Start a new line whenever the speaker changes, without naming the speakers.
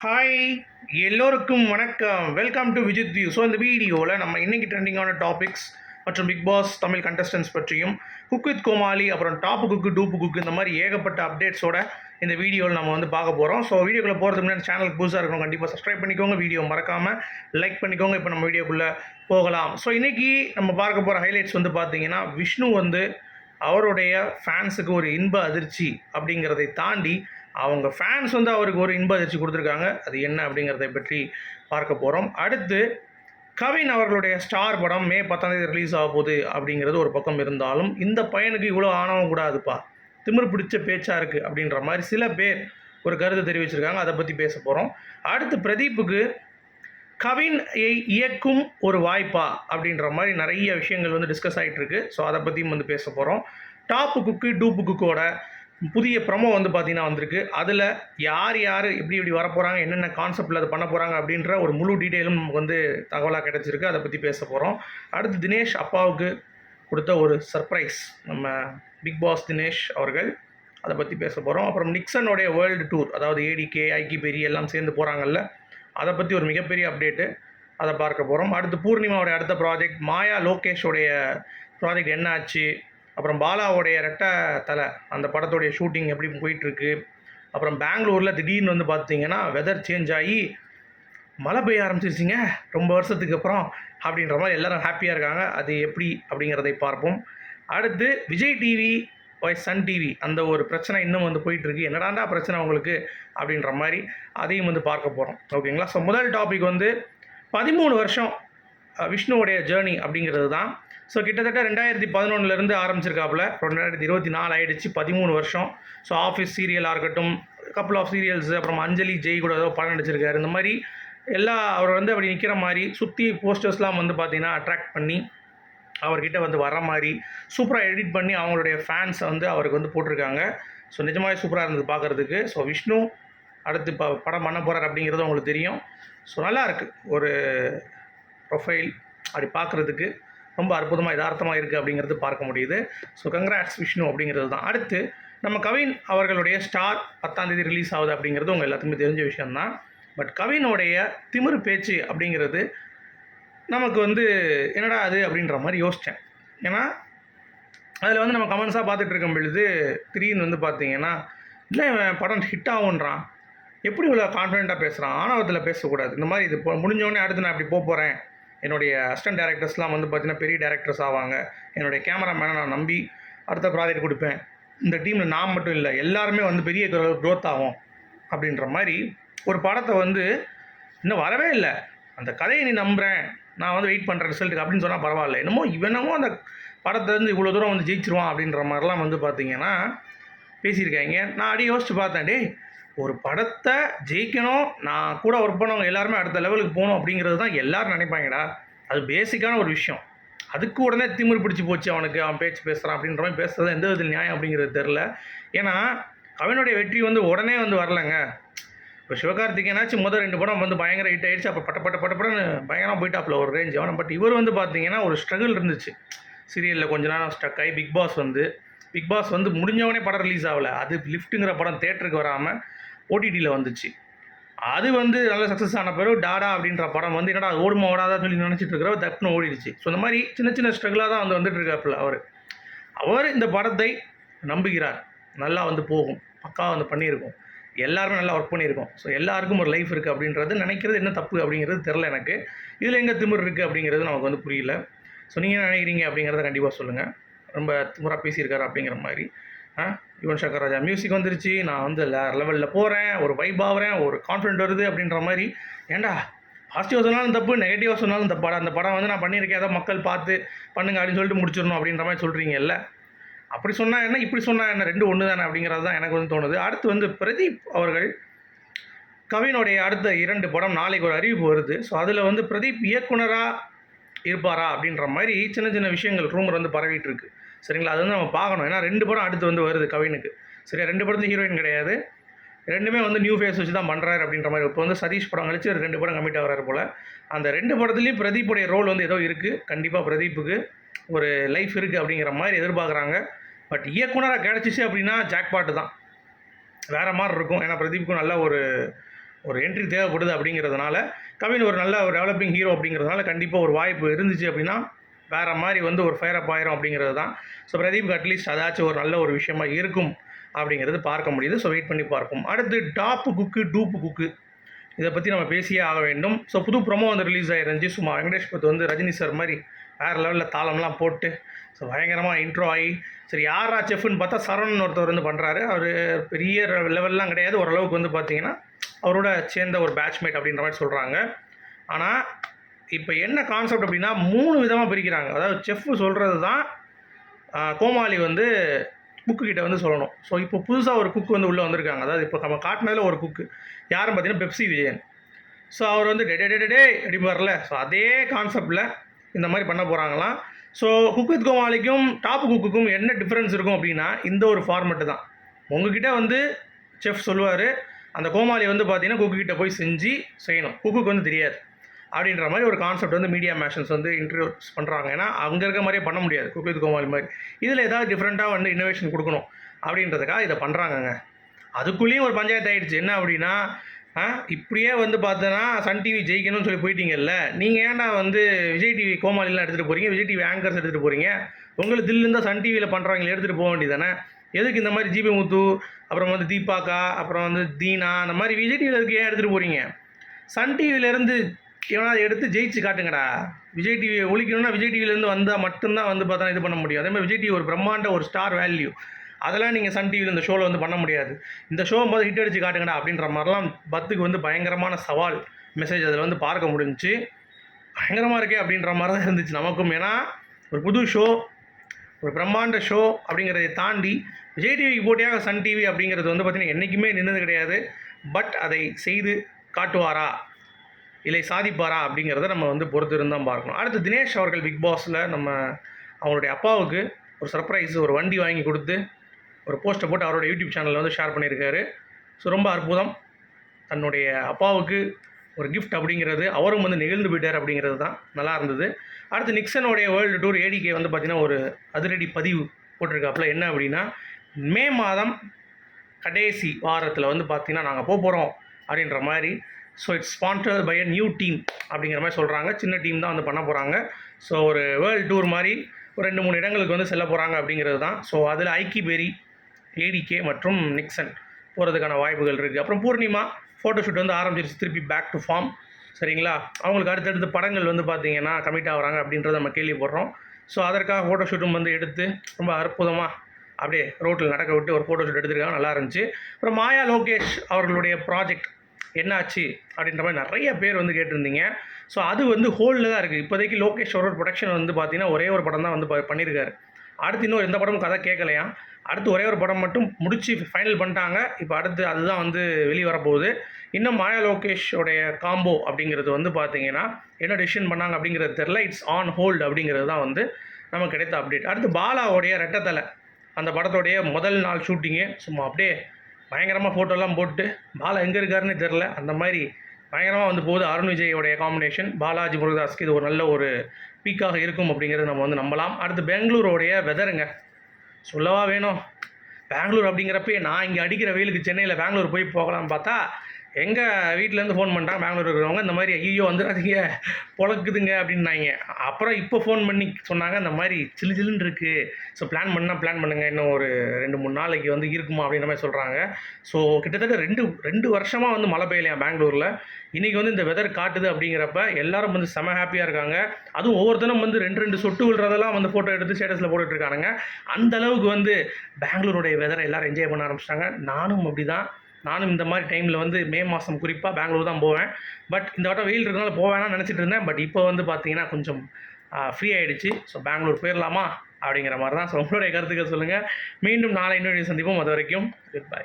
Hi எல்லோருக்கும் வணக்கம். Welcome to Vijith view so இந்த வீடியோவில் நம்ம இன்றைக்கி ட்ரெண்டிங்கான டாபிக்ஸ் மற்றும் பிக் பாஸ் தமிழ் கண்டஸ்டன்ஸ் பற்றியும் குக் வித் கோமாளி அப்புறம் டாப்பு குக்கு டூப்பு குக்கு இந்த மாதிரி ஏகப்பட்ட அப்டேட்ஸோட இந்த வீடியோவில் நம்ம வந்து பார்க்க போகிறோம் ஸோ வீடியோக்குள்ளே போகிறதுக்கு முன்னாடி சேனலுக்கு புதுசாக இருக்கணும் கண்டிப்பாக சப்ஸ்கிரைப் பண்ணிக்கோங்க. வீடியோ மறக்காமல் லைக் பண்ணிக்கோங்க. இப்போ நம்ம வீடியோக்குள்ளே போகலாம். ஸோ இன்றைக்கி நம்ம பார்க்க போகிற ஹைலைட்ஸ் வந்து பார்த்தீங்கன்னா விஷ்ணு வந்து அவருடைய ஃபேன்ஸுக்கு ஒரு இன்ப அதிர்ச்சி அப்படிங்கிறதை தாண்டி அவங்க ஃபேன்ஸ் வந்து அவருக்கு ஒரு இன்ப அதிர்ச்சி கொடுத்துருக்காங்க. அது என்ன அப்படிங்கிறத பற்றி பார்க்க போகிறோம் அடுத்து கவின் அவர்களுடைய ஸ்டார் படம் மே பத்தாம்தேதி ரிலீஸ் ஆக போகுது அப்படிங்கிறது ஒரு பக்கம் இருந்தாலும் இந்த பையனுக்கு இவ்வளோ ஆணவம் கூடாதுப்பா. திமிர் பிடிச்ச பேச்சாக இருக்குது அப்படின்ற மாதிரி சில பேர் ஒரு கருத்து தெரிவிச்சிருக்காங்க. அதை பற்றி பேச போகிறோம் அடுத்து பிரதீப்புக்கு கவின் இயக்கும் ஒரு வாய்ப்பா அப்படின்ற மாதிரி நிறைய விஷயங்கள் வந்து டிஸ்கஸ் ஆகிட்டு இருக்கு. ஸோ அதை பற்றியும் வந்து பேச போகிறோம் டாப்பு குக்கு டூப்பு குக்கோட புதிய ப்ரமோ வந்து பார்த்தீங்கன்னா வந்திருக்கு. அதில் யார் யார் எப்படி எப்படி வரப்போகிறாங்க என்னென்ன கான்செப்டில் அதை பண்ண போகிறாங்க அப்படின்ற ஒரு முழு டீட்டெயிலும் நமக்கு வந்து தகவலாக கிடச்சிருக்கு. அதை பற்றி பேச போகிறோம் அடுத்து தினேஷ் அப்பாவுக்கு கொடுத்த ஒரு சர்ப்ரைஸ் நம்ம பிக் பாஸ் தினேஷ் அவர்கள் அதை பற்றி பேச போகிறோம் அப்புறம் நிக்சனுடைய வேர்ல்டு டூர் அதாவது ஏடிகே ஐக்கி பெரி எல்லாம் சேர்ந்து போகிறாங்கல்ல அதை பற்றி ஒரு மிகப்பெரிய அப்டேட்டு அதை பார்க்க போகிறோம் அடுத்து பூர்ணிமாவுடைய அடுத்த ப்ராஜெக்ட் மாயா லோகேஷோடைய ப்ராஜெக்ட் என்ன ஆச்சு அப்புறம் பாலாவுடைய ரெட்ட தலை அந்த படத்துடைய ஷூட்டிங் எப்படி போயிட்டுருக்கு? அப்புறம் பெங்களூரில் திடீர்னு வந்து பார்த்தீங்கன்னா வெதர் சேஞ்ச் ஆகி மழை பெய்ய ஆரம்பிச்சிருச்சிங்க. ரொம்ப வருஷத்துக்கு அப்புறம் அப்படின்ற மாதிரி எல்லோரும் ஹாப்பியாக இருக்காங்க. அது எப்படி அப்படிங்கிறதை பார்ப்போம். அடுத்து Vijay TV why Sun TV அந்த ஒரு பிரச்சனை இன்னும் வந்து போயிட்டுருக்கு. என்னடாண்டா பிரச்சனை உங்களுக்கு? அப்படின்ற மாதிரி அதையும் வந்து பார்க்க போகிறோம் ஓகேங்களா ஸோ முதல் டாபிக் வந்து பதிமூணு வருஷம் விஷ்ணுவுடைய ஜேர்னி அப்படிங்கிறது தான் ஸோ கிட்டத்தட்ட ரெண்டாயிரத்தி பதினொன்றுலேருந்து ஆரம்பிச்சிருக்காப்புல. ரெண்டாயிரத்தி இருபத்தி நாலு ஆயிடுச்சு பதிமூணு வருஷம். ஸோ ஆஃபீஸ் சீரியலாக இருக்கட்டும் கப்புள் ஆஃப் சீரியல்ஸ் அப்புறம் அஞ்சலி ஜெய் கூட ஏதோ படம் நடிச்சிருக்காரு. இந்த மாதிரி எல்லா அவர் வந்து அப்படி நிற்கிற மாதிரி சுற்றி போஸ்டர்ஸ்லாம் வந்து பார்த்தீங்கன்னா அட்ராக்ட் பண்ணி அவர்கிட்ட வந்து வர மாதிரி சூப்பராக எடிட் பண்ணி அவங்களுடைய ஃபேன்ஸை வந்து அவருக்கு வந்து போட்டிருக்காங்க. ஸோ நிஜமாகவே சூப்பராக இருந்தது பார்க்குறதுக்கு ஸோ விஷ்ணு அடுத்து இப்போ படம் பண்ண போகிறார் அப்படிங்கிறது உங்களுக்கு தெரியும். ஸோ நல்லா இருக்குது ஒரு ப்ரொஃபைல் அப்படி பார்க்குறதுக்கு ரொம்ப அற்புதமாக யதார்த்தமாக இருக்குது அப்படிங்கிறது பார்க்க முடியுது. ஸோ கங்க்ராட்ஸ் விஷ்ணு அப்படிங்கிறது தான். அடுத்து நம்ம கவின் அவர்களுடைய ஸ்டார் பத்தாம் தேதி ரிலீஸ் ஆகுது அப்படிங்கிறது உங்கள் எல்லாத்துக்குமே தெரிஞ்ச விஷயம்தான். பட் கவினுடைய திமிரு பேச்சு அப்படிங்கிறது நமக்கு வந்து என்னடா அது அப்படின்ற மாதிரி யோசித்தேன் ஏன்னா அதில் வந்து நம்ம கமெண்ட்ஸாக பார்த்துட்டு இருக்கும் பொழுது திடீர்னு வந்து பார்த்தீங்கன்னா இல்லை இவன் படம் ஹிட் ஆகுன்றான் எப்படி இவ்வளோ கான்ஃபிடெண்ட்டாக பேசுகிறான் ஆணவத்தில் பேசக்கூடாது. இந்த மாதிரி இது இப்போ முடிஞ்சோடனே அடுத்து நான் இப்படி போக போகிறேன் என்னுடைய அசிஸ்டன்ட் டேரக்டர்ஸ்லாம் வந்து பார்த்திங்கன்னா பெரிய டேரக்டர்ஸ் ஆவாங்க. என்னுடைய கேமராமேனை நான் நம்பி அடுத்த ப்ராஜெக்ட் கொடுப்பேன். இந்த டீமில் நான் மட்டும் இல்லை எல்லாருமே வந்து பெரிய க்ரோத் ஆகும் அப்படின்ற மாதிரி ஒரு படத்தை வந்து இன்னும் வரவே இல்லை. அந்த கதையை நீ நம்புகிறேன் நான் வந்து வெயிட் பண்ணுறேன் ரிசல்ட்டுக்கு அப்படின்னு சொன்னால் பரவாயில்ல. என்னமோ இவனமோ அந்த படத்தை வந்து இவ்வளோ தூரம் வந்து ஜெயிச்சிருவான் அப்படின்ற மாதிரிலாம் வந்து பார்த்திங்கன்னா பேசியிருக்காங்க. நான் அடி யோசிச்சு பார்த்தேன் டேய் ஒரு படத்தை ஜெயிக்கணும் நான் கூட ஒர்க் பண்ணவங்க எல்லாருமே அடுத்த லெவலுக்கு போகணும் அப்படிங்கிறது தான் எல்லோரும் நினைப்பாங்கடா. அது பேசிக்கான ஒரு விஷயம். அதுக்கு உடனே திமிர் பிடிச்சி போச்சு அவனுக்கு அவன் பேச்சு பேசுகிறான் அப்படின்ற மாதிரி பேசுறது எந்த விதத்தில் நியாயம் அப்படிங்கிறது தெரில ஏன்னா கவினுடைய வெற்றி வந்து உடனே வந்து வரலங்க. இப்போ சிவகார்த்திகேயனாச்சும் முதல் ரெண்டு படம் வந்து பயங்கர ஹிட் ஆயிடுச்சு அப்போ பட்ட பட்ட பட்ட படன்னு பயங்கரமாக போயிட்டாப்ல ஒரு ரேஞ்ச் அவன் பட் இவர் வந்து பார்த்தீங்கன்னா ஒரு ஸ்ட்ரகிள் இருந்துச்சு. சீரியலில் கொஞ்ச நேரம் ஸ்டக் ஆகி பிக் பாஸ் வந்து பிக் பாஸ் வந்து முடிஞ்சவனே படம் ரிலீஸ் ஆகலை. அது லிஃப்ட்டுங்கிற படம் தேட்டருக்கு வராமல் ஓடிடியில் வந்துச்சு. அது வந்து நல்ல சக்ஸஸ் ஆன பிறகு டாடா அப்படின்ற படம் வந்து என்னடா அது ஓடுமா ஓடாதா சொல்லி நினச்சிட்டு இருக்கிற தப்புன்னு ஓடிடுச்சு. ஸோ இந்த மாதிரி சின்ன சின்ன ஸ்ட்ரகிளாக தான் வந்து வந்துட்டு இருக்காப்புல அவர். அவர் இந்த படத்தை நம்புகிறார். நல்லா வந்து போகும். பக்காவாக வந்து பண்ணியிருக்கோம். எல்லாருமே நல்லா ஒர்க் பண்ணியிருக்கோம். ஸோ எல்லாருக்கும் ஒரு லைஃப் இருக்குது அப்படின்றது நினைக்கிறது என்ன தப்பு அப்படிங்கிறது தெரில எனக்கு. இதில் எங்கே திமிர் இருக்குது அப்படிங்கிறது நமக்கு வந்து புரியல. ஸோ நீங்கள் நினைக்கிறீங்க அப்படிங்கிறத கண்டிப்பாக சொல்லுங்கள் ரொம்ப திமுறாக பேசியிருக்காரு அப்படிங்கிற மாதிரி. யுவன் சங்கர் ராஜா மியூசிக் வந்துருச்சு. நான் வந்து லெவலில் போகிறேன் ஒரு வைப் ஆகிறேன் ஒரு கான்ஃபிடென்ட் வருது அப்படின்ற மாதிரி. ஏண்டா? பாசிட்டிவாக சொன்னாலும் தப்பு நெகட்டிவாக சொன்னாலும் தப்பாடா? அந்த படம் வந்து நான் பண்ணியிருக்கேன். ஏதோ மக்கள் பார்த்து பண்ணுங்க அப்படின்னு சொல்லிட்டு முடிச்சிடணும் அப்படின்ற மாதிரி சொல்கிறீங்கல்ல அப்படி சொன்னால் என்ன? இப்படி சொன்னால் என்ன? ரெண்டு ஒன்று தானே அப்படிங்கிறது தான் எனக்கு வந்து தோணுது. அடுத்து வந்து பிரதீப் அவர்கள் கவினுடைய அடுத்த இரண்டு படம் நாளைக்கு ஒரு அறிவிப்பு வருது. ஸோ அதில் வந்து பிரதீப் இயக்குனராக இருப்பாரா அப்படின்ற மாதிரி சின்ன சின்ன விஷயங்கள் ரூமர் வந்து பரவிட்டு இருக்கு. சரிங்களா? அது வந்து நம்ம பார்க்கணும். ஏன்னா ரெண்டு படம் அடுத்து வந்து வருது கவினுக்கு. சரியா? ரெண்டு படத்துக்கு ஹீரோயின் கிடையாது. ரெண்டுமே வந்து நியூ ஃபேஸ் வச்சு தான் பண்ணுறாரு அப்படின்ற மாதிரி. இப்போ வந்து சதீஷ் படம் கழிச்சு ரெண்டு படம் கம்மிட் ஆகிறாரு போல். அந்த ரெண்டு படத்துலேயும் பிரதீப்புடைய ரோல் வந்து ஏதோ இருக்குது கண்டிப்பாக பிரதீப்புக்கு ஒரு லைஃப் இருக்குது அப்படிங்கிற மாதிரி எதிர்பார்க்குறாங்க. பட் இயக்குனராக கிடச்சிச்சு அப்படின்னா ஜாக்பாட்டு தான். வேறு மாதிரி இருக்கும். ஏன்னா பிரதீப்புக்கும் நல்ல ஒரு ஒரு என்ட்ரி தேவைப்படுது அப்படிங்கிறதுனால கவின் ஒரு நல்ல ஒரு டெவலப்பிங் ஹீரோ அப்படிங்கிறதுனால கண்டிப்பாக ஒரு வாய்ப்பு இருந்துச்சு அப்படின்னா வேறு மாதிரி வந்து ஒரு ஃபயர் அப் ஆயிரும் அப்படிங்கிறது தான். ஸோ பிரதீப் அட்லீஸ்ட் அதாச்சும் ஒரு நல்ல ஒரு விஷயமா இருக்கும் அப்படிங்கிறது பார்க்க முடியுது. ஸோ வெயிட் பண்ணி பார்ப்போம். அடுத்து டாப்பு குக்கு டூப்பு குக்கு இதை பற்றி நம்ம பேசியே ஆக வேண்டும். ஸோ புது ப்ரொமோ வந்து ரிலீஸ் ஆகிருந்துச்சு சும்மா வெங்கடேஷ் பத் வந்து ரஜினி சார் மாதிரி வேறு லெவலில் தாளம்லாம் போட்டு ஸோ பயங்கரமாக இன்ட்ரோ ஆகி சரி யாரா செஃப்னு பார்த்தா சரவணன் ஒருத்தர் வந்து பண்ணுறாரு அவர் பெரிய லெவல்லாம் கிடையாது. ஓரளவுக்கு வந்து பார்த்தீங்கன்னா அவரோட சேர்ந்த ஒரு பேட்ச்மேட் அப்படின்ற மாதிரி சொல்கிறாங்க ஆனால் இப்போ என்ன கான்செப்ட் அப்படின்னா மூணு விதமாக பிரிக்கிறாங்க. அதாவது செஃப் சொல்கிறது தான் கோமாளி வந்து குக்கு கிட்ட வந்து சொல்லணும். ஸோ இப்போ புதுசாக ஒரு குக் வந்து உள்ளே வந்திருக்காங்க. அதாவது இப்போ நம்ம காட்டினதில் ஒரு குக்கு யாரும் பார்த்தீங்கன்னா பெப்சி விஜயன். ஸோ அவர் வந்து டெடே டெடே டே வரல ஸோ அதே கான்செப்டில் இந்த மாதிரி பண்ண போகிறாங்களாம் ஸோ குக் வித் கோமாளிக்கும் டாப் குக்குக்கும் என்ன டிஃப்ரென்ஸ் இருக்கும் அப்படின்னா இந்த ஒரு ஃபார்மெட்டு தான். உங்ககிட்ட வந்து செஃப் சொல்லுவார். அந்த கோமாளி வந்து பார்த்தீங்கன்னா குக்கு கிட்ட போய் செஞ்சு செய்யணும். குக்குக்கு வந்து தெரியாது. அப்படின்ற மாதிரி ஒரு கான்செப்ட் வந்து மீடியா மேஷன்ஸ் வந்து இன்ட்ரடியூஸ் பண்ணுறாங்க ஏன்னா அங்கே இருக்க மாதிரியே பண்ண முடியாது. குக்வித் கோமாளி மாதிரி. இதில் ஏதாவது டிஃப்ரெண்ட்டாக வந்து இன்னோவேஷன் கொடுக்கணும் அப்படின்றதுக்காக இதை பண்ணுறாங்கங்க அதுக்குள்ளேயும் ஒரு பஞ்சாயத்து ஆகிடுச்சு என்ன அப்படின்னா இப்படியே வந்து பார்த்தோன்னா சன் டிவி ஜெயிக்கணும்னு சொல்லி போயிட்டீங்கல்ல நீங்கள் ஏன்டா வந்து விஜய் டிவி கோமாளிலாம் எடுத்துகிட்டு போகிறீங்க விஜய் டிவி ஆங்கர்ஸ் எடுத்துகிட்டு போகிறீங்க உங்களுக்கு தில் இருந்தால் சன் டிவியில் பண்ணுறவங்களை எடுத்துகிட்டு போக வேண்டியதானே எதுக்கு இந்த மாதிரி ஜிபி முத்து அப்புறம் வந்து தீபாக்கா அப்புறம் வந்து தீனா அந்த மாதிரி விஜய் டிவியில் இருக்கு ஏன் எடுத்துகிட்டு போகிறீங்க சன் டிவியிலேருந்து எவனாவது எடுத்து ஜெயிச்சு காட்டுங்கடா. விஜய் டிவியை ஒழிக்கணும்னா விஜய் டிவிலேருந்து வந்தால் மட்டும்தான் வந்து பார்த்தா இது பண்ண முடியும். அதே மாதிரி விஜய் டிவி ஒரு பிரம்மாண்ட ஒரு ஸ்டார் வேல்யூ அதெல்லாம் நீங்கள் சன் டிவியில் இந்த ஷோவில் வந்து பண்ண முடியாது. இந்த ஷோ போது ஹிட் அடிச்சு காட்டுங்கடா அப்படின்ற மாதிரிலாம் பத்துக்கு வந்து பயங்கரமான சவால் மெசேஜ் அதில் வந்து பார்க்க முடிஞ்சுச்சு. பயங்கரமாக இருக்கே அப்படின்ற மாதிரி தான் இருந்துச்சு நமக்கும். ஏன்னா ஒரு புது ஷோ ஒரு பிரம்மாண்ட ஷோ அப்படிங்கிறதை தாண்டி விஜய் டிவிக்கு போட்டியாக சன் டிவி அப்படிங்கிறது வந்து பார்த்திங்கன்னா என்றைக்குமே நின்றது கிடையாது. பட் அதை செய்து காட்டுவாரா? இல்லை சாதிப்பாரா அப்படிங்கிறத நம்ம வந்து பொறுத்து இருந்தால் பார்க்கணும். அடுத்து தினேஷ் அவர்கள் பிக் பாஸில் நம்ம அவங்களுடைய அப்பாவுக்கு ஒரு சர்ப்ரைஸ் ஒரு வண்டி வாங்கி கொடுத்து ஒரு போஸ்ட்டை போட்டு அவரோட யூடியூப் சேனலில் வந்து ஷேர் பண்ணியிருக்காரு. ஸோ ரொம்ப அற்புதம். தன்னுடைய அப்பாவுக்கு ஒரு கிஃப்ட் அப்படிங்கிறது அவரும் வந்து நெகிழ்ந்து போயிட்டார் அப்படிங்கிறது தான் நல்லா இருந்தது. அடுத்து நிக்சனுடைய வேர்ல்டு டூர் ஏடிகே வந்து பார்த்திங்கன்னா ஒரு அதிரடி பதிவு போட்டிருக்காப்புல. என்ன அப்படின்னா மே மாதம் கடைசி வாரத்தில் வந்து பார்த்திங்கன்னா நாங்கள் போக போகிறோம் அப்படின்ற மாதிரி so it's sponsored by a new team அப்படிங்கிற மாதிரி சொல்கிறாங்க சின்ன டீம் தான் வந்து பண்ண போகிறாங்க ஸோ ஒரு வேர்ல்டு டூர் மாதிரி ஒரு ரெண்டு மூணு இடங்களுக்கு வந்து செல்ல போகிறாங்க அப்படிங்கிறது தான். ஸோ அதில் ஐக்கி பெரி ஏடிகே மற்றும் நிக்சன் போகிறதுக்கான வாய்ப்புகள் இருக்குது அப்புறம் பூர்ணிமா ஃபோட்டோஷூட் வந்து ஆரம்பிச்சிருச்சு திருப்பி பேக் டு ஃபார்ம் சரிங்களா? அவங்களுக்கு அடுத்தடுத்து படங்கள் வந்து பார்த்தீங்கன்னா கமிட் ஆகுறாங்க அப்படின்றத நம்ம கேள்விப்படுறோம். ஸோ அதற்காக ஃபோட்டோஷூட்டும் வந்து எடுத்து ரொம்ப அற்புதமாக அப்படியே ரோட்டில் நடக்க விட்டு ஒரு ஃபோட்டோஷூட் எடுத்திருக்காங்க. நல்லா இருந்துச்சு. அப்புறம் மாயா லோகேஷ் அவர்களுடைய ப்ராஜெக்ட் என்னாச்சு அப்படின்ற மாதிரி நிறைய பேர் வந்து கேட்டிருந்தீங்க. ஸோ அது வந்து ஹோல்டில் தான் இருக்குது இப்போதைக்கு லோகேஷ் ஒரு ப்ரொடக்ஷன் வந்து பார்த்தீங்கன்னா ஒரே ஒரு படம் தான் வந்து பண்ணியிருக்காரு அடுத்து இன்னும் எந்த படமும் கதை கேட்கலையா அடுத்து ஒரே ஒரு படம் மட்டும் முடித்து ஃபைனல் பண்ணிட்டாங்க. இப்போ அடுத்து அதுதான் வந்து வெளியே வரப்போகுது. இன்னும் மாயா லோகேஷோடைய காம்போ அப்படிங்கிறது வந்து பார்த்தீங்கன்னா என்ன டெசிஷன் பண்ணாங்க அப்படிங்கிறது தெரில இட்ஸ் ஆன் ஹோல்டு அப்படிங்கிறது தான் வந்து நமக்கு கிடைத்த அப்டேட் அடுத்து பாலாவோடைய ரெட்டத்தலை அந்த படத்தோடைய முதல் நாள் ஷூட்டிங்கு சும்மா அப்படியே பயங்கரமாக ஃபோட்டோலாம் போட்டு பாலா எங்கே இருக்காருன்னு தெரில அந்த மாதிரி பயங்கரமாக வந்து போகுது அருண் விஜயோடைய காம்பினேஷன் பாலாஜி முருகதாஸ்க்கு இது ஒரு நல்ல ஒரு பீக்காக இருக்கும் அப்படிங்கிறத நம்ம வந்து நம்பலாம். அடுத்து பெங்களூரோடைய வெதருங்க சொல்லவா வேணும். பெங்களூர் அப்படிங்கிறப்ப நான் இங்கே அடிக்கிற வெயிலுக்கு சென்னையில் பெங்களூர் போய் போகலாம்னு பார்த்தா எங்கள் வீட்டிலேருந்து ஃபோன் பண்ணிட்டாங்க பெங்களூர் இருக்கிறவங்க இந்த மாதிரி ஐயோ வந்துடாதீங்க பொழக்குதுங்க அப்படின்னாங்க. அப்புறம் இப்போ ஃபோன் பண்ணி சொன்னாங்க இந்த மாதிரி சில்லு சில்லுன்னு இருக்குது ஸோ பிளான் பண்ணால் பிளான் பண்ணுங்கள் இன்னும் ஒரு ரெண்டு மூணு நாளைக்கு வந்து இருக்குமா அப்படின்ற மாதிரி சொல்கிறாங்க ஸோ கிட்டத்தட்ட ரெண்டு ரெண்டு வருஷமாக வந்து மழை பெய்யலையா பெங்களூரில்? இன்றைக்கி வந்து இந்த வெதர் காட்டுது அப்படிங்கிறப்ப எல்லாரும் வந்து செம ஹாப்பியாக இருக்காங்க. அதுவும் ஒவ்வொருத்தரும் வந்து ரெண்டு ரெண்டு சொட்டு விழுறதெல்லாம் வந்து ஃபோட்டோ எடுத்து ஸ்டேட்டஸில் போட்டுட்ருக்கானுங்க அந்த அளவுக்கு வந்து பெங்களூருடைய வெதரை எல்லோரும் என்ஜாய் பண்ண ஆரம்பிச்சிட்டாங்க. நானும் அப்படி தான் நானும் இந்த மாதிரி டைமில் வந்து மே மாதம் குறிப்பாக பெங்களூர் தான் போவேன். பட் இந்த வட்டம் வெயில் இருக்கனால போவேன்னா நினச்சிட்டு இருந்தேன். பட் இப்போ வந்து பார்த்தீங்கன்னா கொஞ்சம் ஃப்ரீ ஆகிடுச்சு ஸோ பெங்களூர் போயிடலாமா? அப்படிங்கிற மாதிரி தான் ஸோ உங்களுடைய கருத்துக்கள் சொல்லுங்கள் மீண்டும் நாளை இன்னொரு சந்திப்போம். அது வரைக்கும் குட் பை